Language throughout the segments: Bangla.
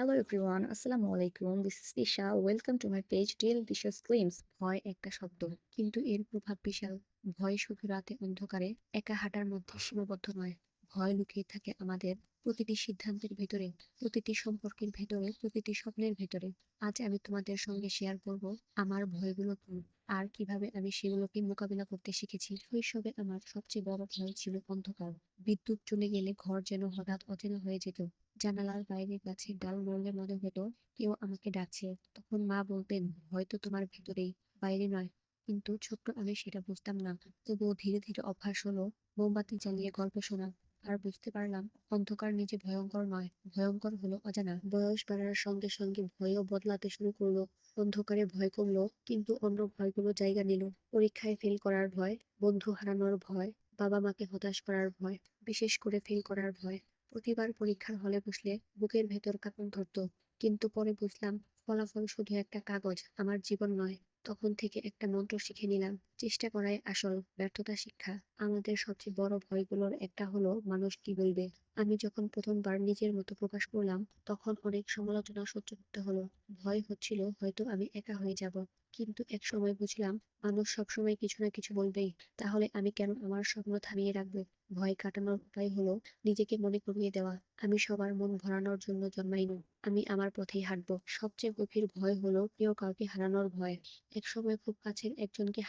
হ্যালো এভরিওয়ান আসসালামু আলাইকুম this is Tisha welcome to my page delicious claims ভয় একটা শব্দ, কিন্তু এর প্রভাব বিশাল। ভয় শুধু রাতে অন্ধকারে, একা হাঁটার মধ্যে সীমাবদ্ধ নয়। ভয় লুকিয়ে থাকে আমাদের প্রতিটি সিদ্ধান্তের ভেতরে, প্রতিটি সম্পর্কের ভেতরে, প্রতিটি স্বপ্নের ভেতরে। আজ আমি তোমাদের সঙ্গে শেয়ার করব আমার ভয়গুলো কি, আর কীভাবে আমি সেগুলোকে মোকাবিলা করতে শিখেছি। শৈশবে আমার সবচেয়ে বড় ভয় ছিল অন্ধকার। বিদ্যুৎ চলে গেলে ঘর যেন হঠাৎ অচেনা হয়ে যেত। জানালার বাইরে গাছের ডাল নড়লে মনে হতো কেউ আমাকে ডাকছে। তখন মা বলতেন, হয়তো তোমার ভেতরেই, বাইরে নয়। কিন্তু ছোট্ট আমি সেটা বুঝতাম না। তবুও ধীরে ধীরে অভ্যাস হলো মোমবাতি জ্বালিয়ে গল্প শোনা। আর বুঝতে পারলাম, অন্ধকার নিজে ভয়ঙ্কর নয়, ভয়ঙ্কর হলো অজানা। বয়স বাড়ার সঙ্গে সঙ্গে ভয়ও বদলাতে শুরু করল। অন্ধকারে ভয় কমলো কিন্তু অন্য ভয়গুলো জায়গা নিল। পরীক্ষায় ফেল করার ভয়, বন্ধু হারানোর ভয় বাবা মাকে হতাশ করার ভয়, বিশেষ করে ফেল করার ভয়। প্রতিবার পরীক্ষার হলে বসলে বুকের ভেতর কাঁপন ধরত। কিন্তু পরে বুঝলাম, ফলাফল শুধু একটা কাগজ, আমার জীবন নয়, তখন থেকে একটা মন্ত্র শিখে নিলাম। চেষ্টা করাই আসল ব্যর্থতা শিক্ষা। আমাদের সবচেয়ে বড় ভয়গুলোর একটা হলো, মানুষ কি বলবে? আমি যখন প্রথমবার নিজের মতো প্রকাশ করলাম, তখন অনেক সমালোচনা সহ্য করতে হলো। ভয় হচ্ছিল, হয়তো আমি একা হয়ে যাব। কিন্তু এক সময় বুঝলাম, মানুষ সবসময় কিছু না কিছু বলবেই। তাহলে আমি কেন আমার স্বপ্ন থামিয়ে রাখব? ভয় কাটানোর উপায় হলো, নিজেকে মনে করিয়ে দেওয়া। আমি সবার মন ভরানোর জন্য জন্মাইনি। আমি আমার পথেই হাঁটবো। সবচেয়ে গভীর ভয় হলো প্রিয় কাউকে হারানোর ভয়। এক সময় খুব কাছের একজনকে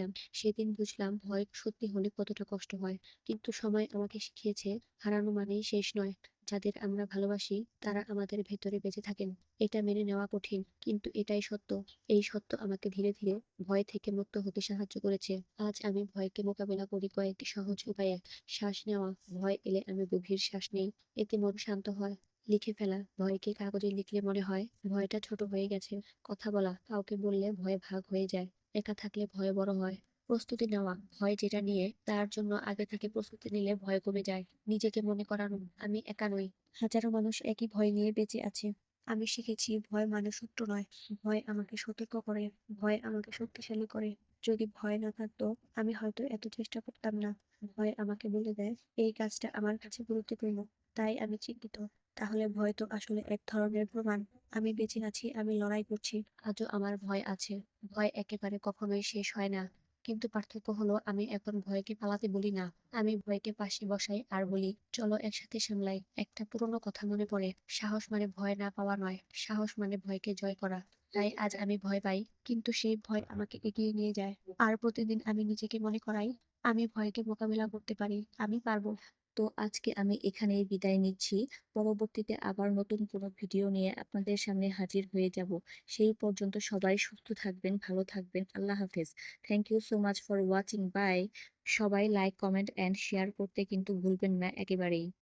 হারিয়েছিলাম সেদিন বুঝলাম ভয় সত্যি হলে কতটা কষ্ট হয়। কিন্তু সময় আমাকে শিখিয়েছে, হারানো মানেই শেষ নয়। যাদের আমরা ভালোবাসি, তারা আমাদের ভেতরে বেঁচে থাকেন। এটা মেনে নেওয়া কঠিন, কিন্তু এটাই সত্য। এই সত্য আমাকে ধীরে ধীরে ভয় থেকে মুক্ত হতে সাহায্য করেছে। আজ আমি ভয়কে মোকাবিলা করি কয়েকটি সহজ উপায়ে। শ্বাস নেওয়া, ভয় এলে আমি গভীর শ্বাস নেই। এতে মন শান্ত হয়। লিখে ফেলা, ভয়কে কাগজে লিখলে মনে হয়, ভয়টা ছোট হয়ে গেছে। কথা বলা, কাউকে বললে ভয় ভাগ হয়ে যায়। একা থাকলে ভয় বড় হয়। প্রস্তুতি নেওয়া ভয় যেটা নিয়ে তার জন্য আগে থেকে প্রস্তুতি নিলে ভয় কমে যায়। নিজেকে মনে করানো, আমি একা নই। হাজারো মানুষ একই ভয় নিয়ে বেঁচে আছে। আমি শিখেছি, ভয় মানে শত্রু নয়। ভয় আমাকে সতর্ক করে, ভয় আমাকে শক্তিশালী করে। যদি ভয় না থাকতো, আমি হয়তো এত চেষ্টা করতাম না। ভয় আমাকে বলে দেয়, এই কাজটা আমার কাছে গুরুত্বপূর্ণ। তাই আমি চিন্তিত তাহলে ভয় তো আসলে এক ধরনের প্রমাণ। আমি বেঁচে আছি, আমি লড়াই করছি। আজও আমার ভয় আছে। ভয় একেবারে কখনোই শেষ হয় না। কিন্তু পার্থক্য হলো, আমি এখন ভয়কে পালাতে বলি না। আমি ভয়কে পাশে বসাই আর বলি, চলো একসাথে সামলাই। একটা পুরনো কথা মনে পড়ে। সাহস মানে ভয় না পাওয়া নয়। সাহস মানে ভয়কে জয় করা। তাই আজ আমি ভয় পাই, কিন্তু সেই ভয় আমাকে এগিয়ে নিয়ে যায়। আর প্রতিদিন আমি নিজেকে মনে করাই আমি ভয়কে মোকাবিলা করতে পারি, আমি পারব। তো আজকে আমি এখানেই বিদায় নিচ্ছি। পরবর্তীতে আবার নতুন কোনো ভিডিও নিয়ে আপনাদের সামনে হাজির হয়ে যাব। সেই পর্যন্ত সবাই সুস্থ থাকবেন, ভালো থাকবেন। আল্লাহ হাফেজ। Thank you so much for watching bye সবাই লাইক কমেন্ট অ্যান্ড শেয়ার করতে কিন্তু ভুলবেন না একেবারেই।